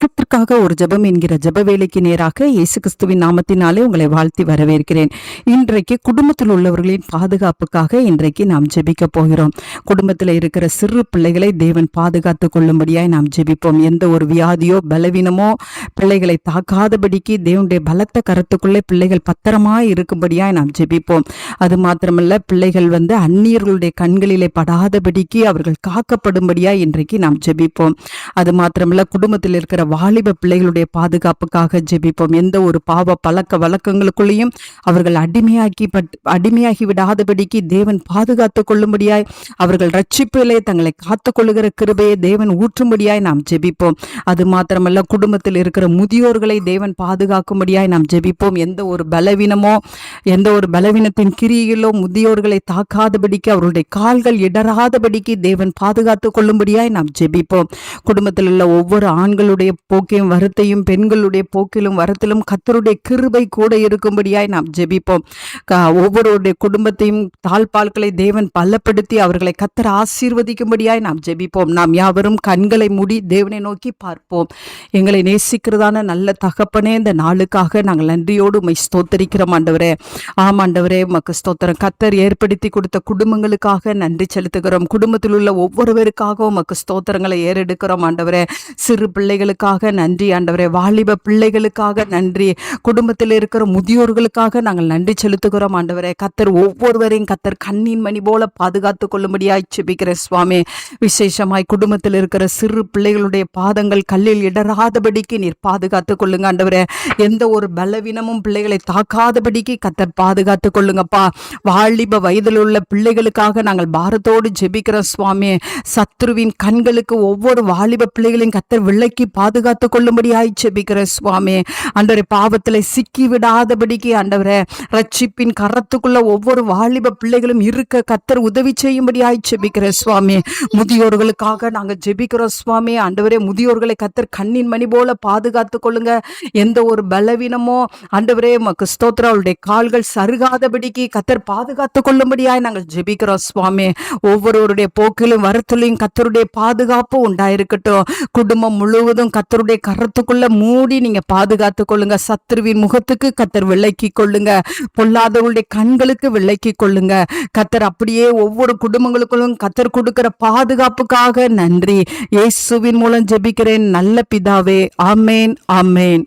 குடும்பத்திற்காக ஒரு ஜெபம் என்கிற ஜப வேலைக்கு நேராக இயேசு கிறிஸ்துவின் நாமத்தினாலே உங்களை வாழ்த்தி வரவேற்கிறேன். இன்றைக்கு குடும்பத்தில் உள்ளவர்களின் பாதுகாப்புக்காக இன்றைக்கு நாம் ஜெபிக்க போகிறோம். குடும்பத்தில் இருக்கிற சிறு பிள்ளைகளை தேவன் பாதுகாத்து கொள்ளும்படியாய் நாம் ஜெபிப்போம். எந்த ஒரு வியாதியோ பலவீனமோ பிள்ளைகளை தாக்காதபடிக்கு தேவனுடைய பலத்த கருத்துக்குள்ளே பிள்ளைகள் பத்திரமாய் இருக்கும்படியாய் நாம் ஜெபிப்போம். அது மாத்திரமல்ல பிள்ளைகள் வந்து அந்நியர்களுடைய கண்களிலே படாதபடிக்கு அவர்கள் காக்கப்படும்படியாய் இன்றைக்கு நாம் ஜெபிப்போம். அது மாத்திரமல்ல குடும்பத்தில் இருக்கிற வாலிப பிள்ளைகளுடைய பாதுகாப்புக்காக ஜெபிப்போம். எந்த ஒரு பாவ பழக்க வழக்கங்களுக்குள்ளேயும் அவர்கள் அடிமையாக்கி பட் அடிமையாகி விடாதபடிக்கு தேவன் பாதுகாத்து கொள்ளும்படியாய் அவர்கள் ரட்சிப்பிலே தங்களை காத்து கொள்ளுகிற கிருபையை தேவன் ஊற்றும்படியாய் நாம் ஜெபிப்போம். அது மாத்திரமல்ல குடும்பத்தில் இருக்கிற முதியோர்களை தேவன் பாதுகாக்கும்படியாய் நாம் ஜெபிப்போம். எந்த ஒரு பலவீனமோ எந்த ஒரு பலவீனத்தின் கிரியிலோ முதியோர்களை தாக்காதபடிக்கு அவருடைய கால்கள் இடராதபடிக்கு தேவன் பாதுகாத்து கொள்ளும்படியாய் நாம் ஜெபிப்போம். குடும்பத்தில் உள்ள ஒவ்வொரு ஆண்களுடைய போக்கையும் வருத்தையும் பெண்களுடைய போக்கிலும் வரத்திலும் கத்தருடைய கிருபை கூட இருக்கும்படியாய் நாம் ஜெபிப்போம். க- ஒவ்வொருவருடைய குடும்பத்தையும் தாழ்பால்களை தேவன் பலப்படுத்தி அவர்களை கத்தர் ஆசீர்வதிக்கும்படியாய் நாம் ஜெபிப்போம். நாம் யாவரும் கண்களை மூடி தேவனை நோக்கி பார்ப்போம். எங்களை நேசிக்கிறதான நல்ல தகப்பனே இந்த நாளுக்காக நாங்கள் நன்றியோடு உமை ஸ்தோத்தரிக்கிறோம் ஆண்டவரே. ஆம் ஆண்டவரே உமக்கு ஸ்தோத்திரம். கத்தர் ஏற்படுத்தி கொடுத்த குடும்பங்களுக்காக நன்றி செலுத்துகிறோம். குடும்பத்தில் உள்ள ஒவ்வொருவருக்காக உமக்கு ஸ்தோத்திரங்களை ஏறெடுக்கிறோம் ஆண்டவரே. சிறு பிள்ளைகளுக்கு பிள்ளைகளுக்காக நன்றி ஆண்டவரே. வாலிப பிள்ளைகளுக்காக நன்றி. குடும்பத்தில் இருக்கிற முதியோர்களுக்காக நாங்கள் நன்றி செலுத்துகிறோம் ஆண்டவரே. கத்தர் ஒவ்வொருவரையும் கத்தர் கண்ணின் மணி போல பாதுகாத்து கொள்ளும்படியாய் செபிக்கிற சுவாமி. விசேஷமாய் குடும்பத்தில் இருக்கிற சிறு பிள்ளைகளுடைய பாதங்கள் கல்லில் இடராதபடிக்கு நீர் பாதுகாத்து கொள்ளுங்க ஆண்டவரே. எந்த ஒரு பலவீனமும் பிள்ளைகளை தாக்காதபடிக்கு கத்தர் பாதுகாத்து கொள்ளுங்கப்பா. வாலிப வயதில் உள்ள பிள்ளைகளுக்காக நாங்கள் பாரத்தோடு ஜெபிக்கிறோம் சுவாமி. சத்ருவின் கண்களுக்கு ஒவ்வொரு வாலிப பிள்ளைகளையும் கத்தர் விலக்கி பாதுகாத்து கொள்ளும்படியாய் ஜெபிக்கிற சுவாமி. அன்றரை பாவத்தில் சிக்கி விடாதபடிக்கு ஆண்டவரே ரட்சிப்பின் கரத்துக்குள்ள ஒவ்வொரு வாலிப பிள்ளைகளும் இருக்க கத்தர் உதவி செய்யும்படியாய் ஜெபிக்கிற சுவாமி. முதியோர்களுக்காக நாங்கள் ஜெபிக்கிறோம் சுவாமி. ஆண்டவரே முதியோர்களை கத்தர் கண்ணின் மணி போல பாதுகாத்து கொள்ளுங்க எந்த ஒரு பலவீனமோ ஆண்டவரே உமக்கு ஸ்தோத்திரம் கால்கள் சருகாதபடிக்கு கத்தர் பாதுகாத்து கொள்ளும்படியாய் நாங்கள் ஜெபிக்கிறோம் சுவாமி. ஒவ்வொருவருடைய போக்கிலும் வரத்திலையும் கத்தருடைய பாதுகாப்பு உண்டாயிருக்கட்டும். குடும்பம் முழுவதும் கத்தருடைய கரத்துக்குள்ள மூடி நீங்க பாதுகாத்து கொள்ளுங்க. சத்ருவின் முகத்துக்கு கத்தர் விலக்கி கொள்ளுங்க. பொல்லாதவர்களுடைய கண்களுக்கு விளக்கி கொள்ளுங்க. கத்தர் அப்படியே ஒவ்வொரு குடும்பங்களுக்குள்ளும் கத்தர் கொடுக்கிற பாதுகாப்புக்காக நன்றி. இயேசுவின் மூலம் ஜெபிக்கிறேன். நல்ல பிதாவே. ஆமேன் ஆமேன்.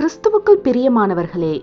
கிறிஸ்துவுக்குள் பிரியமானவர்களே